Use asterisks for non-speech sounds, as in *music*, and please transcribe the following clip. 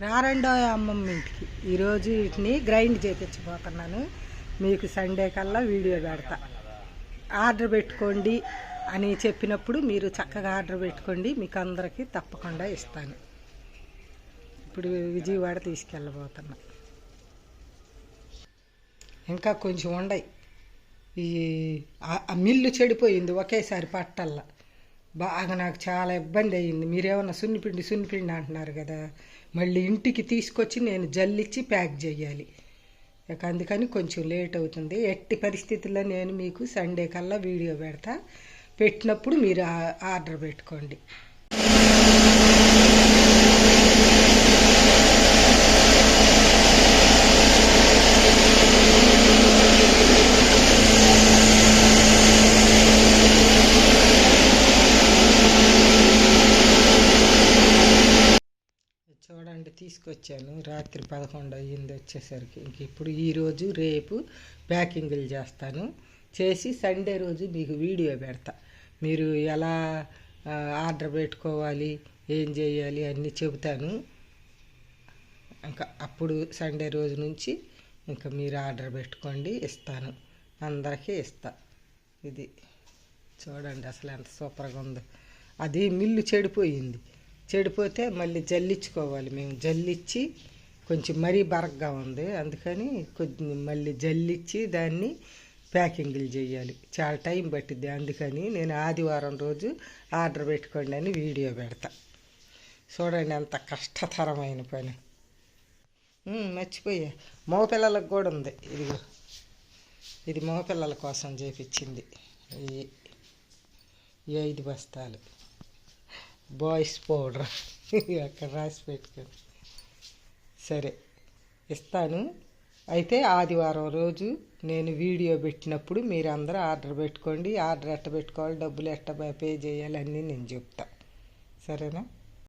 రారండో అమ్మమ్మ ఇంటికి ఈరోజు వీటిని గ్రైండ్ చేయించబోతున్నాను మీకు సండే కల్లా వీడియో పెడతా. ఆర్డర్ పెట్టుకోండి అని చెప్పినప్పుడు మీరు చక్కగా ఆర్డర్ పెట్టుకోండి. మీకు అందరికీ తప్పకుండా ఇస్తాను. ఇప్పుడు విజయవాడ తీసుకెళ్ళబోతున్నా. ఇంకా కొంచెం ఉండయి. ఈ మిల్లు చెడిపోయింది ఒకేసారి పట్టల్లా. బాగా నాకు చాలా ఇబ్బంది అయ్యింది. మీరేమన్నా సున్నిపిండి సున్నిపిండి అంటున్నారు కదా మళ్ళీ ఇంటికి తీసుకొచ్చి నేను జల్లిచ్చి ప్యాక్ చేయాలి. ఇక అందుకని కొంచెం లేట్ అవుతుంది. ఎట్టి పరిస్థితుల్లో నేను మీకు సండే కల్లా వీడియో పెడతా. పెట్టినప్పుడు మీరు ఆర్డర్ పెట్టుకోండి. చూడండి తీసుకొచ్చాను. రాత్రి పదకొండు అయ్యింది వచ్చేసరికి. ఇంక ఇప్పుడు ఈరోజు రేపు ప్యాకింగ్లు చేస్తాను. చేసి సండే రోజు మీకు వీడియో పెడతా. మీరు ఎలా ఆర్డర్ పెట్టుకోవాలి ఏం చేయాలి అన్నీ చెబుతాను. ఇంకా అప్పుడు సండే రోజు నుంచి ఇంకా మీరు ఆర్డర్ పెట్టుకోండి ఇస్తాను. అందరికీ ఇస్తా. ఇది చూడండి అసలు ఎంత సూపర్గా ఉందో. అది మిల్లు చెడిపోయింది. చెడిపోతే మళ్ళీ జల్లించుకోవాలి మేము. జల్లిచ్చి కొంచెం మరీ బరగ్గా ఉంది. అందుకని కొద్ది మళ్ళీ జల్లిచ్చి దాన్ని ప్యాకింగ్లు చేయాలి. చాలా టైం పట్టిద్ది. అందుకని నేను ఆదివారం రోజు ఆర్డర్ పెట్టుకోండి అని వీడియో పెడతా. చూడండి అంత కష్టతరమైన పని. మర్చిపోయా. మగపిల్లలకు కూడా ఉంది. ఇదిగో. ఇది మగపిల్లల కోసం చేపించింది. ఈ ఐదు బస్తాలు. బాయ్స్ పౌడర్ *laughs* అక్కడ రాసి పెట్టుకొని సరే ఇస్తాను. అయితే ఆదివారం రోజు నేను వీడియో పెట్టినప్పుడు మీరు అందరూ ఆర్డర్ పెట్టుకోండి. ఆర్డర్ ఎట్ట పెట్టుకోవాలి డబ్బులు ఎట్ట పే చేయాలి అన్నీ నేను చెప్తా. సరేనా?